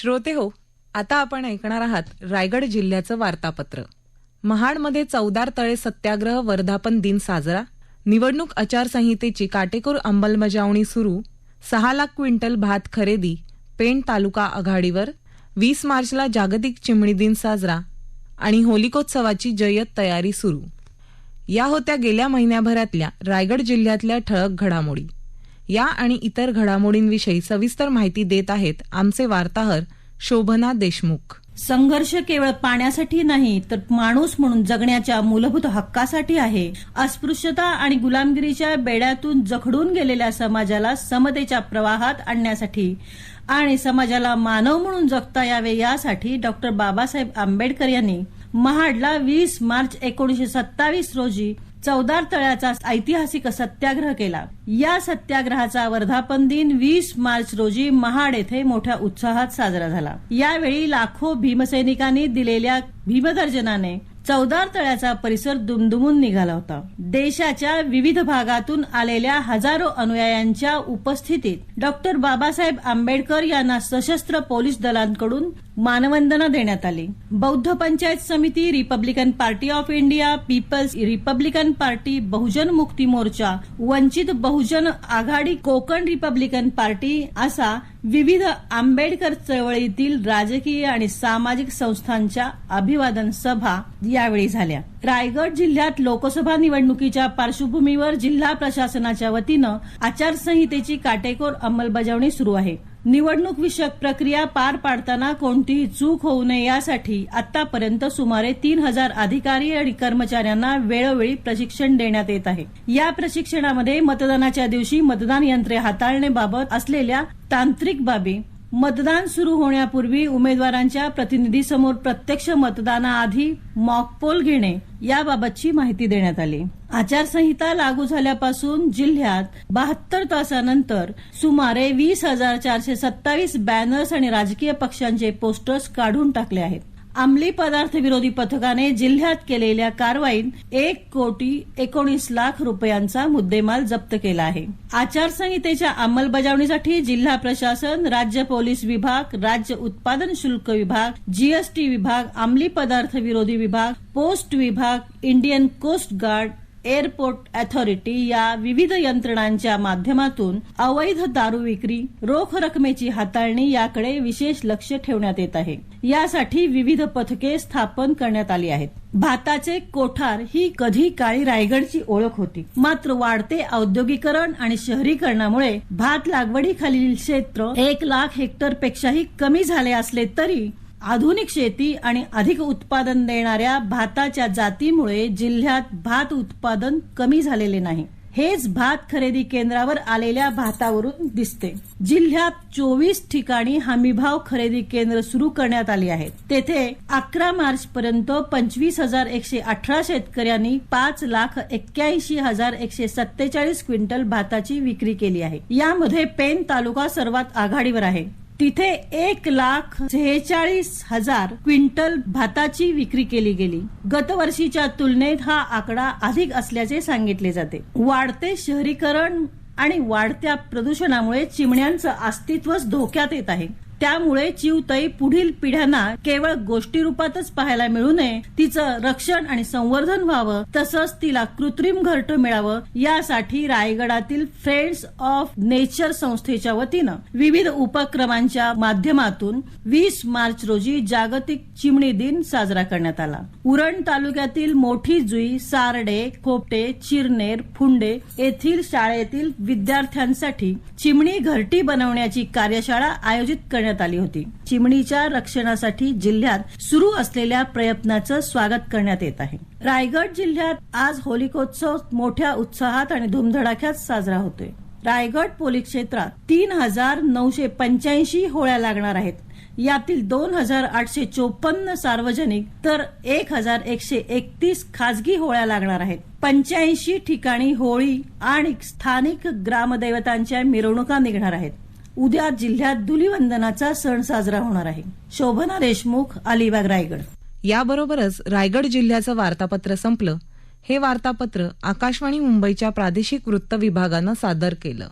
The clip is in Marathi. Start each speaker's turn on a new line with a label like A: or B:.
A: श्रोते हो आता आपण ऐकणार आहात रायगड जिल्ह्याचं वार्तापत्र. महाडमध्ये चौदार तळे सत्याग्रह वर्धापन दिन साजरा. निवडणूक आचारसंहितेची काटेकोर अंमलबजावणी सुरू. सहा लाख क्विंटल भात खरेदी पेण तालुका आघाडीवर. वीस मार्चला जागतिक चिमणी दिन साजरा. आणि होलिकोत्सवाची जय्यत तयारी सुरू. या होत्या गेल्या महिन्याभरातल्या रायगड जिल्ह्यातल्या ठळक घडामोडी. या आणि इतर घडामोडींविषयी सविस्तर माहिती देत आहेत आमचे वार्ताहर शोभना देशमुख.
B: संघर्ष केवळ पाण्यासाठी नाही तर माणूस म्हणून जगण्याच्या मूलभूत हक्कासाठी आहे. अस्पृश्यता आणि गुलामगिरीच्या बेड्यातून जखडून गेलेल्या समाजाला समतेच्या प्रवाहात आणण्यासाठी आणि समाजाला मानव म्हणून जगता यावे यासाठी डॉक्टर बाबासाहेब आंबेडकर यांनी महाडला वीस मार्च एकोणीशे सत्तावीस रोजी चौदार तळ्याचा ऐतिहासिक सत्याग्रह केला. या सत्याग्रहाचा वर्धापन दिन वीस मार्च रोजी महाड येथे मोठ्या उत्साहात साजरा झाला. यावेळी लाखो भीमसैनिकांनी दिलेल्या भीमगर्जनाने चौदार तळ्याचा परिसर दुमदुमून निघाला होता. देशाच्या विविध भागातून आलेल्या हजारो अनुयायांच्या उपस्थितीत डॉक्टर बाबासाहेब आंबेडकर यांना सशस्त्र पोलीस दलांकडून मानवंदना देण्यात आली. बौद्ध पंचायत समिती Republican Party of India Peoples Republican Party Bahujan Mukti Morcha Vanchit Bahujan Aghadi Konkan Republican Party असा विविध आंबेडकर चळवळीतील राजकीय आणि सामाजिक संस्थांच्या अभिवादन सभा यावेळी झाल्या. रायगड जिल्ह्यात लोकसभा निवडणुकीच्या पार्श्वभूमीवर जिल्हा प्रशासनाच्या वतीनं आचारसंहितेची काटेकोर अंमलबजावणी सुरू आहे. निवडणूक विषयक प्रक्रिया पार पाडताना कोणतीही चूक होऊ नये यासाठी आतापर्यंत सुमारे तीन हजार अधिकारी आणि कर्मचाऱ्यांना वेळोवेळी प्रशिक्षण देण्यात येत आहे. या प्रशिक्षणामध्ये मतदानाच्या दिवशी मतदान यंत्रे हाताळण्याबाबत असलेल्या तांत्रिक बाबी मतदान सुरू होण्यापूर्वी उमेदवारांच्या प्रतिनिधीसमोर प्रत्यक्ष मतदानाआधी मॉकपोल घेणे याबाबतची माहिती देण्यात आली. आचारसंहिता लागू झाल्यापासून जिल्ह्यात बहात्तर तासानंतर सुमारे वीस हजार चारशे सत्तावीस बॅनर्स आणि राजकीय पक्षांचे पोस्टर्स काढून टाकले आहेत. अंमली पदार्थ विरोधी पथकाने जिल्ह्यात केलेल्या कारवाईत एक कोटी एकोणीस लाख रुपयांचा मुद्देमाल जप्त केला आहे. आचारसंहितेच्या अंमलबजावणीसाठी जिल्हा प्रशासन राज्य पोलीस विभाग राज्य उत्पादन शुल्क विभाग जीएसटी विभाग अंमली पदार्थ विरोधी विभाग पोस्ट विभाग Indian Coast Guard Airport Authority या विविध यंत्रणांच्या माध्यमातून अवैध दारू विक्री रोख रकमेची हाताळणी याकडे विशेष लक्ष ठेवण्यात येत आहे. यासाठी विविध पथके स्थापन करण्यात आली आहेत. भाताचे कोठार ही कधी काळी रायगडची ओळख होती. मात्र वाढते औद्योगिकरण आणि शहरीकरणामुळे भात लागवडीखालील क्षेत्र एक लाख हेक्टर पेक्षाही कमी झाले असले तरी आधुनिक शेती आणि अधिक उत्पादन देणाऱ्या भाताच्या जातीमुळे जिल्ह्यात भात उत्पादन कमी झालेले नाही. हेच भात खरेदी केंद्रावर आलेल्या भातावरून दिसते. जिल्ह्यात चोवीस ठिकाणी हमीभाव खरेदी केंद्र सुरू करण्यात आली आहेत. तेथे अकरा मार्च पर्यंत पंचवीस हजार एकशे अठरा शेतकऱ्यांनी पाच लाख एक्क्याऐंशी हजार एकशे सत्तेचाळीस क्विंटल भाताची विक्री केली आहे. यामध्ये पेन तालुका सर्वात आघाडीवर आहे. तिथे एक लाख सेहेचाळीस हजार क्विंटल भाताची विक्री केली गेली. गतवर्षीच्या तुलनेत हा आकडा अधिक असल्याचे सांगितले जाते. वाढते शहरीकरण आणि वाढत्या प्रदूषणामुळे चिमण्यांचं अस्तित्वच धोक्यात येत आहे. त्यामुळे चिवताई पुढील पिढ्यांना केवळ गोष्टी रूपातच पाहायला मिळू नये तिचं रक्षण आणि संवर्धन व्हावं तसंच तिला कृत्रिम घरटं मिळावं यासाठी रायगडातील फ्रेंड्स ऑफ नेचर संस्थेच्या वतीनं विविध उपक्रमांच्या माध्यमातून वीस मार्च रोजी जागतिक चिमणी दिन साजरा करण्यात आला. उरण तालुक्यातील मोठी जुई सारडे खोपटे चिरनेर फुंडे येथील शाळेतील विद्यार्थ्यांसाठी चिमणी घरटी बनवण्याची कार्यशाळा आयोजित करण्यात करण्यात आली होती. चिमणीच्या रक्षणासाठी जिल्ह्यात सुरू असलेल्या प्रयत्नाचं स्वागत करण्यात येत आहे. रायगड जिल्ह्यात आज होलिकोत्सव मोठ्या उत्साहात आणि धुमधडाक्यात साजरा होतोय. रायगड पोलीस क्षेत्रात तीन हजार नऊशे पंच्याऐंशी होळ्या लागणार आहेत. यातील दोन हजार आठशे चोपन्न सार्वजनिक तर एक हजार एकशे एकतीस खासगी होळ्या लागणार आहेत. पंच्याऐंशी ठिकाणी होळी आणि स्थानिक ग्रामदैवतांच्या मिरवणुका निघणार आहेत. उद्या जिल्ह्यात धुलीवंदनाचा सण साजरा होणार आहे. शोभना देशमुख अलिबाग रायगड.
A: याबरोबरच रायगड जिल्ह्याचं वार्तापत्र संपलं. हे वार्तापत्र आकाशवाणी मुंबईच्या प्रादेशिक वृत्त विभागानं सादर केलं.